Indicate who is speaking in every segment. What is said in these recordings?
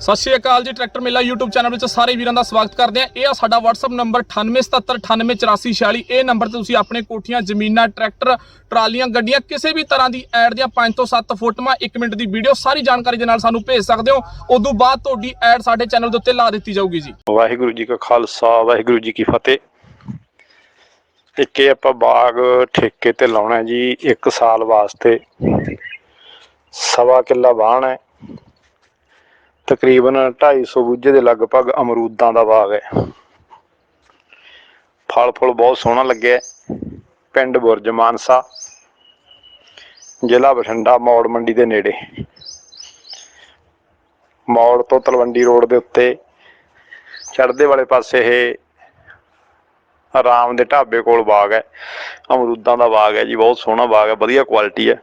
Speaker 1: ਸਤਿ ਸ਼੍ਰੀ ਅਕਾਲ ਜੀ, ਟਰੈਕਟਰ ਮੇਲਾ YouTube ਚੈਨਲ ਵਿੱਚ ਸਾਰੇ ਵੀਰਾਂ ਦਾ ਸਵਾਗਤ ਕਰਦੇ ਆ ਇਹ ਆ ਸਾਡਾ WhatsApp ਨੰਬਰ 9877988446 ਇਹ ਨੰਬਰ ਤੇ ਤੁਸੀਂ ਆਪਣੇ ਕੋਠੀਆਂ, ਜ਼ਮੀਨਾਂ, ਟਰੈਕਟਰ, ਟਰਾਲੀਆਂ, ਗੱਡੀਆਂ, ਕਿਸੇ ਵੀ ਤਰ੍ਹਾਂ ਦੀ ਐਡ ਦੀਆਂ 5 ਤੋਂ 7 ਫੋਟੋਆਂ 1 ਮਿੰਟ ਦੀ ਵੀਡੀਓ, ਸਾਰੀ ਜਾਣਕਾਰੀ ਦੇ ਨਾਲ ਸਾਨੂੰ ਭੇਜ ਸਕਦੇ ਹੋ। ਉਦੋਂ ਬਾਅਦ ਤੁਹਾਡੀ ਐਡ ਸਾਡੇ ਚੈਨਲ ਦੇ ਉੱਤੇ ਲਾ ਦਿੱਤੀ ਜਾਊਗੀ ਜੀ।
Speaker 2: ਵਾਹਿਗੁਰੂ ਜੀ ਕਾ ਖਾਲਸਾ, ਵਾਹਿਗੁਰੂ ਜੀ ਕੀ ਫਤਿਹ। ਇੱਕ ਇਹ ਆਪਾਂ ਬਾਗ ਠੇਕੇ ਤੇ ਲਾਉਣਾ ਜੀ 1 ਸਾਲ ਵਾਸਤੇ। ਸਵਾ ਕਿੱਲਾ ਬਾਣ ਹੈ। ਤਕਰੀਬਨ 250 ਬੂਝੇ ਦੇ ਲਗਭਗ ਅਮਰੂਦਾਂ ਦਾ ਬਾਗ ਹੈ। ਫਲ ਫੁੱਲ ਬਹੁਤ ਸੋਹਣਾ ਲੱਗਿਆ ਪਿੰਡ ਬੁਰਜ ਮਾਨਸਾ, ਜ਼ਿਲ੍ਹਾ ਬਠਿੰਡਾ, ਮੌੜ ਮੰਡੀ ਦੇ ਨੇੜੇ। ਮੌੜ ਤੋਂ ਤਲਵੰਡੀ ਰੋਡ ਦੇ ਉੱਤੇ ਚੜ੍ਹਦੇ ਵਾਲੇ ਪਾਸੇ ਇਹ ਆਰਾਮ ਦੇ ਢਾਬੇ ਕੋਲ ਬਾਗ ਹੈ। ਅਮਰੂਦਾਂ ਦਾ ਬਾਗ ਹੈ ਜੀ, ਬਹੁਤ ਸੋਹਣਾ ਬਾਗ ਹੈ, ਵਧੀਆ ਕੁਆਲਿਟੀ ਹੈ।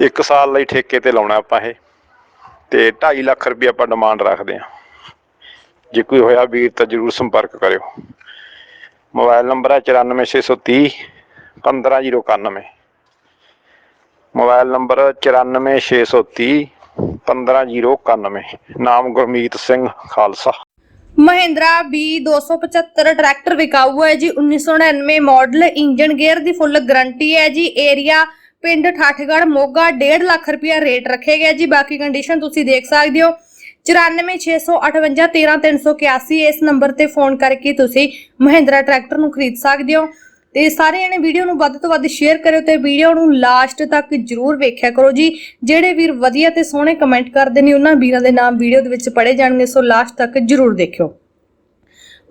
Speaker 2: ਇੱਕ ਸਾਲ ਲਈ ਠੇਕੇ ਤੇ ਲਾਉਣਾ ਆਪਾਂ ਇਹ। ਤੇ 2.5 ਲੱਖ ਰੁਪਏ ਆਪਾਂ ਡਿਮਾਂਡ ਰੱਖਦੇ ਹਾਂ। ਜੇ ਕੋਈ ਹੋਇਆ ਵੀਰ ਤਾਂ ਜਰੂਰ ਸੰਪਰਕ ਕਰਿਓ। ਮੋਬਾਈਲ ਨੰਬਰ ਹੈ 94630 15091 ਮੋਬਾਈਲ ਨੰਬਰ 94630 15091 ਨਾਮ ਗੁਰਮੀਤ ਸਿੰਘ ਖਾਲਸਾ।
Speaker 3: ਮਹਿੰਦਰਾ B275 ਟਰੈਕਟਰ ਵਿਕਾਊ ਹੈ ਜੀ 1999 ਮਾਡਲ, ਇੰਜਨ ਗੇਅਰ ਦੀ ਫੁੱਲ ਗਾਰੰਟੀ ਹੈ ਜੀ, ਏਰੀਆ ਪਿੰਡ ਠਾਠਗੜ੍ਹ ਮੋਗਾ 1.5 ਲੱਖ ਰੁਪਇਆ ਰੇਟ ਰੱਖੇ ਗਿਆ ਜੀ। ਬਾਕੀ ਕੰਡੀਸ਼ਨ ਤੁਸੀਂ ਦੇਖ ਸਕਦੇ ਹੋ। 9465513381 ਇਸ ਨੰਬਰ ਤੇ ਫੋਨ ਕਰਕੇ ਤੁਸੀਂ ਮਹਿੰਦਰਾ ਟਰੈਕਟਰ ਨੂੰ ਖਰੀਦ ਸਕਦੇ ਹੋ। ਤੇ ਸਾਰੇ ਜਣੇ ਵੀਡੀਓ ਨੂੰ ਵੱਧ ਤੋਂ ਵੱਧ ਸ਼ੇਅਰ ਕਰਿਓ ਤੇ ਵੀਡੀਓ ਨੂੰ ਲਾਸਟ ਤੱਕ ਜਰੂਰ ਵੇਖਿਆ ਕਰੋ ਜੀ। ਜਿਹੜੇ ਵੀਰ ਵਧੀਆ ਤੇ ਸੋਹਣੇ ਕਮੈਂਟ ਕਰਦੇ ਨੇ, ਉਹਨਾਂ ਵੀਰਾਂ ਦੇ ਨਾਮ ਵੀਡੀਓ ਦੇ ਵਿੱਚ ਪੜੇ ਜਾਣਗੇ, ਸੋ ਲਾਸਟ ਤੱਕ ਜਰੂਰ ਦੇਖਿਓ।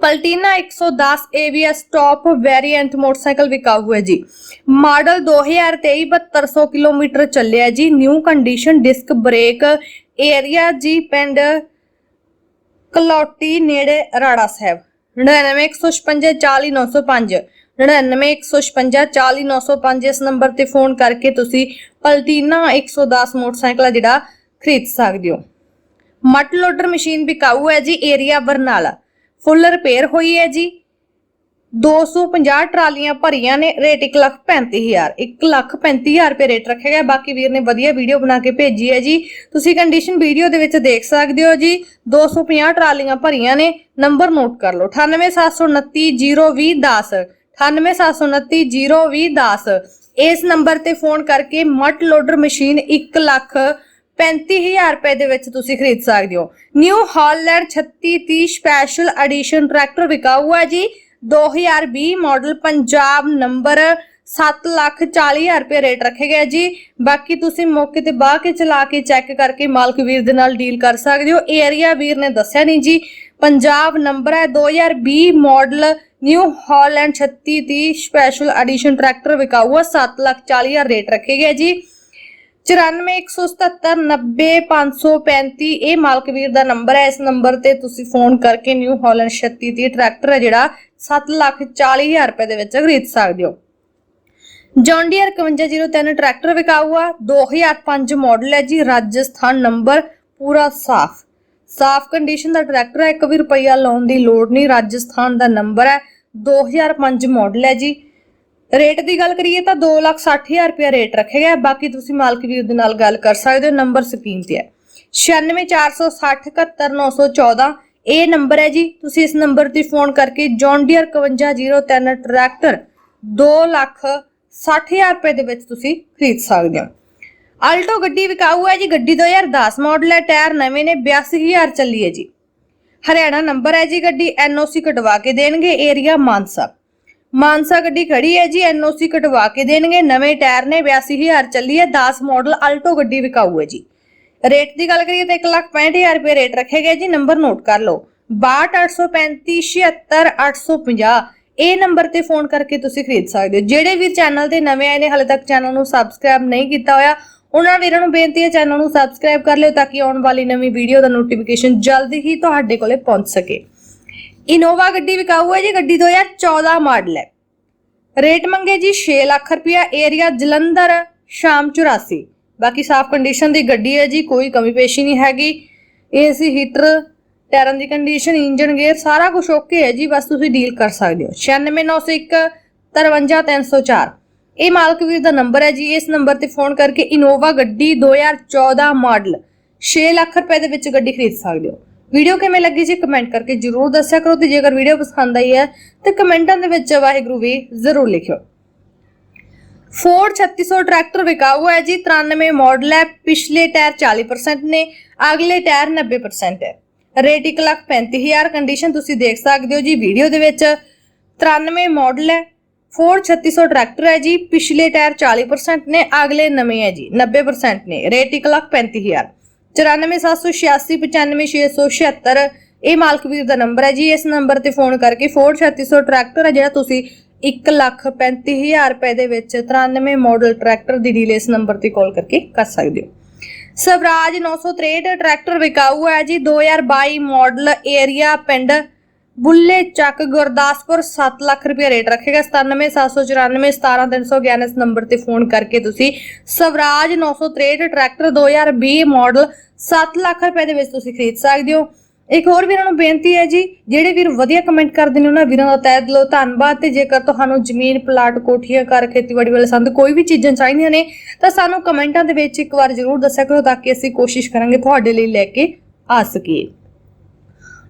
Speaker 3: Platina 110 ABS top variant motorcycle ਵਿਕਾਊ ਹੈ ਜੀ। ਮਾਡਲ 2023 7200 ਕਿਲੋਮੀਟਰ ਚੱਲਿਆ ਜੀ। New condition disc brake area ਜੀ ਪਿੰਡ ਕਲੌਟੀ ਨੇੜੇ ਰਾੜਾ ਸਾਹਿਬ। 9915540905 9915540905 ਇਸ ਨੰਬਰ ਤੇ ਫੋਨ ਕਰਕੇ ਤੁਸੀਂ ਪਲਟੀਨਾ 110 ਮੋਟਰਸਾਈਕਲ ਆ ਜਿਹੜਾ ਖਰੀਦ ਸਕਦੇ ਹੋ। ਮਟ ਲੋਡਰ ਮਸ਼ੀਨ ਵਿਕਾਊ ਹੈ ਜੀ ਏਰੀਆ ਬਰਨਾਲਾ। ਫੁੱਲ ਰਿਪੇਅਰ ਹੋਈ ਹੈ ਜੀ। 250 ਟਰਾਲੀਆਂ ਭਰੀਆਂ ਨੇ ਰੇਟ 135000 135000 ਰੁਪਏ ਰੇਟ ਰੱਖਿਆ ਗਿਆ। ਬਾਕੀ ਵੀਰ ਨੇ ਵਧੀਆ ਵੀਡੀਓ ਬਣਾ ਕੇ ਭੇਜੀ ਹੈ ਜੀ। ਤੁਸੀਂ ਕੰਡੀਸ਼ਨ ਵੀਡੀਓ ਦੇ ਵਿੱਚ ਦੇਖ ਸਕਦੇ ਹੋ ਜੀ। 250 ਟਰਾਲੀਆਂ ਭਰੀਆਂ ਨੇ ਨੰਬਰ ਨੋਟ ਕਰ ਲਓ। 9879202010 9879202010 ਇਸ ਨੰਬਰ ਤੇ ਫੋਨ ਕਰਕੇ ਮਟ ਲੋਡਰ ਮਸ਼ੀਨ 1 ਲੱਖ 35000 ਰੁਪਏ ਦੇ ਵਿੱਚ ਤੁਸੀਂ ਖਰੀਦ ਸਕਦੇ ਹੋ। New Holland 3630 special edition tractor ਵਿਕਾਊ ਹੈ ਜੀ। 2020 ਮਾਡਲ ਪੰਜਾਬ ਨੰਬਰ 740000 ਰੁਪਏ ਰੇਟ ਰੱਖੇ ਗਏ ਜੀ। ਬਾਕੀ ਤੁਸੀਂ ਮੌਕੇ ਤੇ ਬਾਹ ਕੇ ਚਲਾ ਕੇ ਚੈੱਕ ਕਰਕੇ ਮਾਲਕ ਵੀਰ ਦੇ ਨਾਲ ਡੀਲ ਕਰ ਸਕਦੇ ਹੋ। ਏਰੀਆ ਵੀਰ ਨੇ ਦੱਸਿਆ ਨਹੀਂ ਜੀ। ਪੰਜਾਬ ਨੰਬਰ ਹੈ 2020 model New Holland 3630 special edition tractor ਵਿਕਾਊ ਹੈ। 740000 ਰੇਟ ਰੱਖੇ ਗਏ ਜੀ। 9417790535 ਇਹ ਮਾਲਕ ਵੀਰ ਦਾ ਨੰਬਰ ਹੈ। ਇਸ ਨੰਬਰ ਤੇ ਤੁਸੀਂ ਫੋਨ ਕਰਕੇ ਨਿਊ ਹਾਲੈਂਡ 3630 ਟਰੈਕਟਰ ਹੈ, ਜਿਹੜਾ 740000 ਰੁਪਏ ਦੇ ਵਿੱਚ ਖਰੀਦ ਸਕਦੇ ਹੋ। ਜੌਨ ਡੀਅਰ 5103 ਟਰੈਕਟਰ ਵਿਕਾਊ ਆ 2005 ਮਾਡਲ ਹੈ ਜੀ। ਰਾਜਸਥਾਨ ਨੰਬਰ ਪੂਰਾ ਸਾਫ਼। ਸਾਫ਼ ਕੰਡੀਸ਼ਨ ਦਾ ਟਰੈਕਟਰ ਹੈ। ਇੱਕ ਵੀ ਰੁਪਈਆ ਲਾਉਣ ਦੀ ਲੋੜ ਨਹੀਂ। ਰਾਜਸਥਾਨ ਦਾ ਨੰਬਰ ਹੈ। 2005 ਮਾਡਲ ਹੈ ਜੀ। ਰੇਟ ਦੀ ਗੱਲ ਕਰੀਏ ਤਾਂ 260000 ਰੁਪਏ ਰੇਟ ਰੱਖਿਆ ਗਿਆ ਹੈ। ਬਾਕੀ ਤੁਸੀਂ ਮਾਲਕ ਵੀਰ ਦੇ ਨਾਲ ਗੱਲ ਕਰ ਸਕਦੇ ਹੋ। ਨੰਬਰ ਸਕਰੀਨ ਤੇ ਹੈ। 9646071914 ਇਹ ਨੰਬਰ ਹੈ ਜੀ। ਤੁਸੀਂ ਇਸ ਨੰਬਰ ਤੇ ਫੋਨ ਕਰਕੇ ਜੌਨ ਡੀਅਰ 5103 ਟਰੈਕਟਰ 260000 ਰੁਪਏ ਦੇ ਵਿੱਚ ਤੁਸੀਂ ਖਰੀਦ ਸਕਦੇ ਹੋ। ਆਲਟੋ ਗੱਡੀ ਵਿਕਾਊ ਹੈ ਜੀ। ਗੱਡੀ 2010 ਮਾਡਲ ਹੈ। ਟਾਇਰ ਨਵੇਂ ਨੇ। 82000 ਚੱਲੀ ਹੈ ਜੀ। ਹਰਿਆਣਾ ਨੰਬਰ ਹੈ ਜੀ। ਗੱਡੀ ਐਨਓਸੀ ਕਟਵਾ ਕੇ ਦੇਣਗੇ। ਏਰੀਆ ਮਾਨਸਾ। ਮਾਨਸਾ ਗੱਡੀ ਖੜੀ ਹੈ ਜੀ ਐਨਓਸੀ ਕਟਵਾ ਕੇ ਦੇਣਗੇ, ਨਵੇਂ ਟਾਇਰ ਨੇ 82000 ਚੱਲੀ ਹੈ 10 ਮਾਡਲ ਆਲਟੋ ਗੱਡੀ ਵਿਕਾਊ ਹੈ ਜੀ। ਰੇਟ ਦੀ ਗੱਲ ਕਰੀਏ ਤਾਂ 165000 ਰੁਪਏ ਰੇਟ ਰੱਖੇ ਗਏ ਜੀ, ਨੰਬਰ ਨੋਟ ਕਰ ਲਓ। 6283576850 ਇਹ ਨੰਬਰ ਤੇ ਫੋਨ ਕਰਕੇ ਤੁਸੀਂ ਖਰੀਦ ਸਕਦੇ ਹੋ। ਜਿਹੜੇ ਵੀ ਚੈਨਲ ਤੇ ਨਵੇਂ ਆਏ ਨੇ, ਹਾਲੇ ਤੱਕ ਚੈਨਲ ਨੂੰ ਸਬਸਕ੍ਰਾਈਬ ਨਹੀਂ ਕੀਤਾ ਹੋਇਆ, ਉਹਨਾਂ ਵੀਰਾਂ ਨੂੰ ਬੇਨਤੀ ਹੈ ਚੈਨਲ ਨੂੰ ਸਬਸਕ੍ਰਾਈਬ ਕਰ ਲਿਓ ਤਾਂ ਕਿ ਆਉਣ ਵਾਲੀ ਨਵੀਂ ਵੀਡੀਓ ਦਾ ਨੋਟੀਫਿਕੇਸ਼ਨ ਜਲਦੀ ਹੀ ਤੁਹਾਡੇ ਕੋਲੇ ਪਹੁੰਚ ਸਕੇ। ਇਨੋਵਾ ਗੱਡੀ ਵਿਕਾਊ ਹੈ ਜੀ, ਗੱਡੀ 2014 ਮਾਡਲ ਹੈ। ਰੇਟ ਮੰਗੇ ਜੀ 6 ਲੱਖ ਰੁਪਇਆ, ਏਰੀਆ ਜਲੰਧਰ, ਸ਼ਾਮ 84 ਬਾਕੀ ਸਾਫ਼ ਕੰਡੀਸ਼ਨ ਦੀ ਗੱਡੀ ਹੈ ਜੀ, ਕੋਈ ਕਮੀ ਪੇਸ਼ੀ ਨਹੀਂ ਹੈਗੀ। ਏਸੀ, ਹੀਟਰ, ਟਾਇਰਾਂ ਦੀ ਕੰਡੀਸ਼ਨ ਇੰਜਨ ਗੇਅਰ ਸਾਰਾ ਕੁਝ ਓਕੇ ਹੈ ਜੀ, ਬਸ ਤੁਸੀਂ ਡੀਲ ਕਰ ਸਕਦੇ ਹੋ। 96901 53304 ਇਹ ਮਾਲਕ ਵੀਰ ਦਾ ਨੰਬਰ ਹੈ ਜੀ, ਇਸ ਨੰਬਰ ਤੇ ਫੋਨ ਕਰਕੇ ਇਨੋਵਾ ਗੱਡੀ 2014 ਮਾਡਲ 6 ਲੱਖ ਰੁਪਏ ਦੇ ਵਿੱਚ ਗੱਡੀ ਖਰੀਦ ਸਕਦੇ ਹੋ। ਵੀਡੀਓ ਕਿਵੇਂ ਲੱਗੀ ਜੀ ਕਮੈਂਟ ਕਰਕੇ ਜਰੂਰ ਦੱਸਿਆ ਕਰੋ ਤੇ ਜੇਕਰ ਵੀਡੀਓ ਪਸੰਦ ਆਈ ਹੈ ਤੇ ਕਮੈਂਟਾਂ ਦੇ ਵਿੱਚ ਵਾਹਿਗੁਰੂ ਵੀ ਜ਼ਰੂਰ ਲਿਖਿਓ। ਫੋਰਡ 3600 ਟਰੈਕਟਰ ਵਿਕਾਊ ਹੈ ਜੀ 93 ਮਾਡਲ ਹੈ, ਪਿਛਲੇ ਟਾਇਰ 40% ਨੇ, ਅਗਲੇ ਟਾਇਰ 90% ਹੈ। ਰੇਟ 135000 ਕੰਡੀਸ਼ਨ ਤੁਸੀਂ ਦੇਖ ਸਕਦੇ ਹੋ ਜੀ, ਵੀਡੀਓ ਦੇ ਵਿੱਚ 93 ਮਾਡਲ ਹੈ ਫੋਰਡ 3600 ਟਰੈਕਟਰ ਹੈ ਜੀ, ਪਿਛਲੇ ਟਾਇਰ 40% ਨੇ, ਅਗਲੇ ਨਵੇਂ ਹੈ ਜੀ 90% ਨੇ। ਰੇਟ 135000 9476895676 ਇਹ ਮਾਲਕਵੀਰ ਦਾ ਨੰਬਰ ਹੈ ਜੀ। ਇਸ ਨੰਬਰ ਤੇ ਫੋਨ ਕਰਕੇ ਫੋਰਡ 3600 ਟਰੈਕਟਰ ਹੈ ਜਿਹੜਾ ਤੁਸੀਂ 1 ਲੱਖ 35000 ਰੁਪਏ ਦੇ ਵਿੱਚ 93 ਮਾਡਲ ਟਰੈਕਟਰ ਦੀ ਡੀਲ ਇਸ ਨੰਬਰ ਤੇ ਕਾਲ ਕਰਕੇ ਕਰ ਸਕਦੇ ਹੋ। ਸਵਰਾਜ 963 ਟਰੈਕਟਰ ਵਿਕਾਊ ਹੈ ਜੀ। 2022 ਮਾਡਲ ਏਰੀਆ ਪਿੰਡ ਬੁੱਲੇ ਚੱਕ ਗੁਰਦਾਸਪੁਰ 7 ਲੱਖ ਰੁਪਏ ਰੇਟ ਰੱਖੇਗਾ 97794 17311 ਇਸ ਨੰਬਰ ਤੇ ਫੋਨ ਕਰਕੇ ਤੁਸੀਂ ਸਵਰਾਜ 963 ਟਰੈਕਟਰ 2020 ਮਾਡਲ 7 ਲੱਖ ਰੁਪਏ ਦੇ ਵਿੱਚ ਤੁਸੀਂ ਖਰੀਦ ਸਕਦੇ ਹੋ। ਇੱਕ ਹੋਰ ਵੀਰਾਂ ਨੂੰ ਬੇਨਤੀ ਹੈ ਜੀ, ਜਿਹੜੇ ਵੀਰ ਵਧੀਆ ਕਮੈਂਟ ਕਰਦੇ ਨੇ, ਉਹਨਾਂ ਵੀਰਾਂ ਦਾ ਤਹਿ ਦਿਲੋਂ ਧੰਨਵਾਦ ਤੇ ਜੇਕਰ ਤੁਹਾਨੂੰ ਜ਼ਮੀਨ, ਪਲਾਟ, ਕੋਠੀਆਂ, ਘਰ, ਖੇਤੀਬਾੜੀ ਵਾਲੇ ਸੰਦ ਕੋਈ ਵੀ ਚੀਜ਼ਾਂ ਚਾਹੀਦੀਆਂ ਨੇ, ਤਾਂ ਸਾਨੂੰ ਕਮੈਂਟਾਂ ਦੇ ਵਿੱਚ ਇੱਕ ਵਾਰ ਜ਼ਰੂਰ ਦੱਸਿਆ ਕਰੋ ਤਾਂ ਕਿ ਅਸੀਂ ਕੋਸ਼ਿਸ਼ ਕਰਾਂਗੇ ਤੁਹਾਡੇ ਲਈ ਲੈ ਕੇ ਆ ਸਕੀਏ।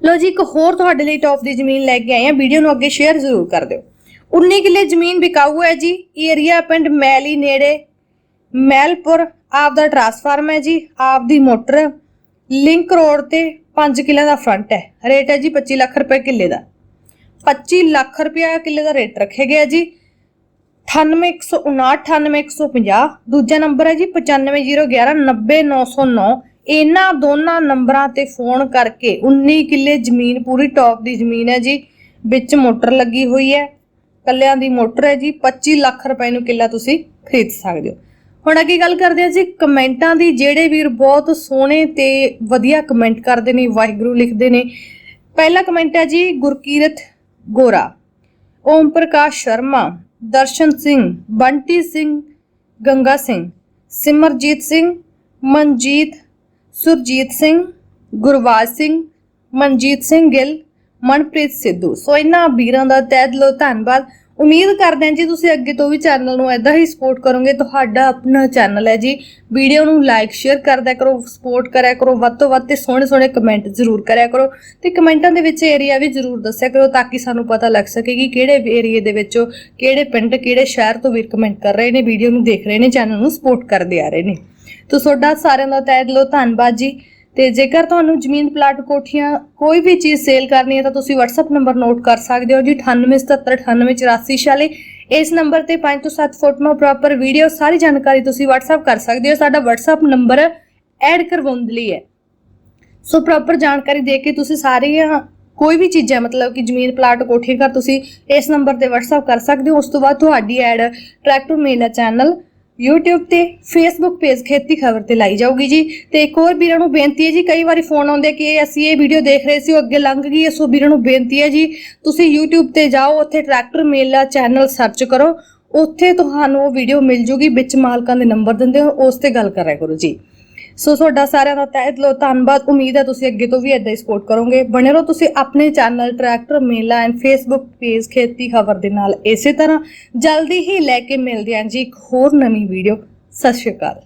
Speaker 3: ਲੋ ਜੀ, ਇੱਕ ਹੋਰ ਤੁਹਾਡੇ ਲਈ ਟੌਪ ਦੀ ਜ਼ਮੀਨ ਲੈ ਕੇ ਆਏ ਆ ਵੀਡੀਓ ਨੂੰ ਅੱਗੇ ਸ਼ੇਅਰ ਜ਼ਰੂਰ ਕਰ ਦਿਓ। 19 ਕਿੱਲੇ ਜ਼ਮੀਨ ਬਿਕਾਊ ਹੈ ਜੀ। ਏਰੀਆ ਪਿੰਡ ਮੈਲੀ ਨੇੜੇ ਮੈਲਪੁਰ, ਆਪ ਦਾ ਟਰਾਂਸਫਾਰਮ ਹੈ ਜੀ, ਆਪ ਦੀ ਮੋਟਰ। ਲਿੰਕ ਰੋਡ ਤੇ 5 ਕਿੱਲਿਆਂ ਦਾ ਫਰੰਟ ਹੈ। ਰੇਟ ਹੈ ਜੀ 25 ਲੱਖ ਰੁਪਏ ਕਿੱਲੇ ਦਾ। 25 ਲੱਖ ਰੁਪਏ ਕਿੱਲੇ ਦਾ ਰੇਟ ਰੱਖਿਆ ਗਿਆ ਜੀ। 9815998150 ਦੂਜਾ ਨੰਬਰ ਹੈ ਜੀ 9501190909 ਇਹਨਾਂ ਦੋਨਾਂ ਨੰਬਰਾਂ ਤੇ ਫੋਨ ਕਰਕੇ 19 ਕਿੱਲੇ ਜ਼ਮੀਨ, ਪੂਰੀ ਟੌਪ ਦੀ ਜ਼ਮੀਨ ਹੈ ਜੀ, ਵਿੱਚ ਮੋਟਰ ਲੱਗੀ ਹੋਈ ਹੈ, ਕੱਲਿਆਂ ਦੀ ਮੋਟਰ ਹੈ ਜੀ 25 ਲੱਖ ਰੁਪਏ ਨੂੰ ਕਿੱਲਾ ਤੁਸੀਂ ਖਰੀਦ ਸਕਦੇ ਹੋ। ਹੁਣ ਅੱਗੇ ਗੱਲ ਕਰਦੇ ਹਾਂ ਜੀ, ਕਮੈਂਟਾਂ ਦੀ, ਜਿਹੜੇ ਵੀਰ ਬਹੁਤ ਸੋਹਣੇ ਤੇ ਵਧੀਆ ਕਮੈਂਟ ਕਰਦੇ ਨੇ, ਵਾਹਿਗੁਰੂ ਲਿਖਦੇ ਨੇ। ਪਹਿਲਾ ਕਮੈਂਟ ਹੈ ਜੀ, ਗੁਰਕੀਰਤ ਗੋਰਾ, ਓਮ ਪ੍ਰਕਾਸ਼ ਸ਼ਰਮਾ, ਦਰਸ਼ਨ ਸਿੰਘ, ਬੰਟੀ ਸਿੰਘ, ਗੰਗਾ ਸਿੰਘ, ਸਿਮਰਜੀਤ ਸਿੰਘ, ਮਨਜੀਤ ਸੁਰਜੀਤ ਸਿੰਘ ਗੁਰਵਾਜ ਸਿੰਘ, ਮਨਜੀਤ ਸਿੰਘ ਗਿੱਲ, ਮਨਪ੍ਰੀਤ ਸਿੱਧੂ। ਸੋ ਇਹਨਾਂ ਵੀਰਾਂ ਦਾ ਤਹਿ ਦਿਲੋਂ ਧੰਨਵਾਦ। ਉਮੀਦ ਕਰਦੇ ਹਾਂ ਜੀ ਤੁਸੀਂ ਅੱਗੇ ਤੋਂ ਵੀ ਚੈਨਲ ਨੂੰ ਐਦਾਂ ਹੀ ਸਪੋਰਟ ਕਰੋਗੇ। ਤੁਹਾਡਾ ਆਪਣਾ ਚੈਨਲ ਹੈ ਜੀ। ਵੀਡੀਓ ਨੂੰ ਲਾਈਕ ਸ਼ੇਅਰ ਕਰਦਿਆ ਕਰੋ ਸਪੋਰਟ ਕਰਿਆ ਕਰੋ, ਵੱਧ ਤੋਂ ਵੱਧ ਤੇ ਸੋਹਣੇ ਸੋਹਣੇ ਕਮੈਂਟ ਜ਼ਰੂਰ ਕਰਿਆ ਕਰੋ। ਤੇ ਕਮੈਂਟਾਂ ਦੇ ਵਿੱਚ ਏਰੀਆ ਵੀ ਜ਼ਰੂਰ ਦੱਸਿਆ ਕਰੋ ਤਾਂ ਕਿ ਸਾਨੂੰ ਪਤਾ ਲੱਗ ਸਕੇ ਕਿ ਕਿਹੜੇ ਏਰੀਏ ਦੇ ਵਿੱਚੋਂ ਕਿਹੜੇ ਪਿੰਡ, ਕਿਹੜੇ ਸ਼ਹਿਰ ਤੋਂ ਵੀਰ ਕਮੈਂਟ ਕਰ ਰਹੇ ਨੇ, ਵੀਡੀਓ ਨੂੰ ਦੇਖ ਰਹੇ ਨੇ ਚੈਨਲ ਨੂੰ ਸਪੋਰਟ ਕਰਦੇ ਆ ਰਹੇ ਨੇ। ਤੋ ਤੁਹਾਡਾ ਸਾਰਿਆਂ ਦਾ ਤਹਿ ਦਿਲੋਂ ਧੰਨਵਾਦ ਜੀ। ਤੇ ਜੇਕਰ ਤੁਹਾਨੂੰ ਜ਼ਮੀਨ ਪਲਾਟ ਕੋਠੀਆਂ ਕੋਈ ਵੀ ਚੀਜ਼ ਸੇਲ ਕਰਨੀ ਹੈ ਤਾਂ ਤੁਸੀਂ WhatsApp ਨੰਬਰ ਨੋਟ ਕਰ ਸਕਦੇ ਹੋ ਜੀ 9877988446 ਇਸ ਨੰਬਰ ਤੇ 5 ਤੋਂ 7 ਫੋਟੋਆਂ ਪ੍ਰੋਪਰ ਵੀਡੀਓ ਸਾਰੀ ਜਾਣਕਾਰੀ ਤੁਸੀਂ WhatsApp ਕਰ ਸਕਦੇ ਹੋ। ਸਾਡਾ WhatsApp ਨੰਬਰ ਐਡ ਕਰਵਾਉਣ ਲਈ ਹੈ। ਸੋ ਪ੍ਰੋਪਰ ਜਾਣਕਾਰੀ ਦੇ ਕੇ ਤੁਸੀਂ ਸਾਰੀਆਂ ਕੋਈ ਵੀ ਚੀਜ਼ਾਂ, ਮਤਲਬ ਕਿ ਜ਼ਮੀਨ ਪਲਾਟ ਕੋਠੀ ਘਰ ਤੁਸੀਂ ਇਸ ਨੰਬਰ ਤੇ WhatsApp ਕਰ ਸਕਦੇ ਹੋ। ਉਸ ਤੋਂ ਬਾਅਦ ਤੁਹਾਡੀ ad tractor Mela channel YouTube ਤੇ, Facebook ਪੇਜ ਖੇਤੀ ਖਬਰ ਤੇ ਲਾਈ ਜਾਊਗੀ ਜੀ। ਤੇ ਇੱਕ ਹੋਰ ਵੀਰਾਂ ਨੂੰ ਬੇਨਤੀ ਹੈ ਜੀ, ਕਈ ਵਾਰੀ ਫੋਨ ਆਉਂਦੇ ਕਿ ਅਸੀਂ ਇਹ ਵੀਡੀਓ ਦੇਖ ਰਹੇ ਸੀ, ਉਹ ਅੱਗੇ ਲੰਘ ਗਈ ਹੈ, ਸੋ ਵੀਰਾਂ ਨੂੰ ਬੇਨਤੀ ਹੈ ਜੀ, ਤੁਸੀਂ YouTube ਤੇ ਜਾਓ, ਉੱਥੇ ਟਰੈਕਟਰ ਮੇਲਾ ਚੈਨਲ ਸਰਚ ਕਰੋ, ਉੱਥੇ ਤੁਹਾਨੂੰ ਉਹ ਵੀਡੀਓ ਮਿਲ ਜੂਗੀ, ਵਿੱਚ ਮਾਲਕਾਂ ਦੇ ਨੰਬਰ ਦਿੰਦੇ ਹੋ, ਉਸ ਤੇ ਗੱਲ ਕਰਿਆ ਕਰੋ ਜੀ। ਸੋ ਤੁਹਾਡਾ ਸਾਰਿਆਂ ਦਾ ਤਹਿ ਦਿਲੋਂ ਧੰਨਵਾਦ। ਉਮੀਦ ਹੈ ਤੁਸੀਂ ਅੱਗੇ ਤੋਂ ਵੀ ਇਦਾਂ ਹੀ ਸਪੋਰਟ ਕਰੋਗੇ। ਬਣੇ ਰਹੋ ਤੁਸੀਂ ਆਪਣੇ channel tractor Mela and Facebook page Kheti Khabar ਦੇ ਨਾਲ। ਇਸੇ ਤਰ੍ਹਾਂ ਜਲਦੀ ਹੀ ਲੈ ਕੇ ਮਿਲਦੇ ਹਾਂ ਜੀ ਇੱਕ ਹੋਰ ਨਵੀਂ ਵੀਡੀਓ ਸਤਿ ਸ਼੍ਰੀ ਅਕਾਲ।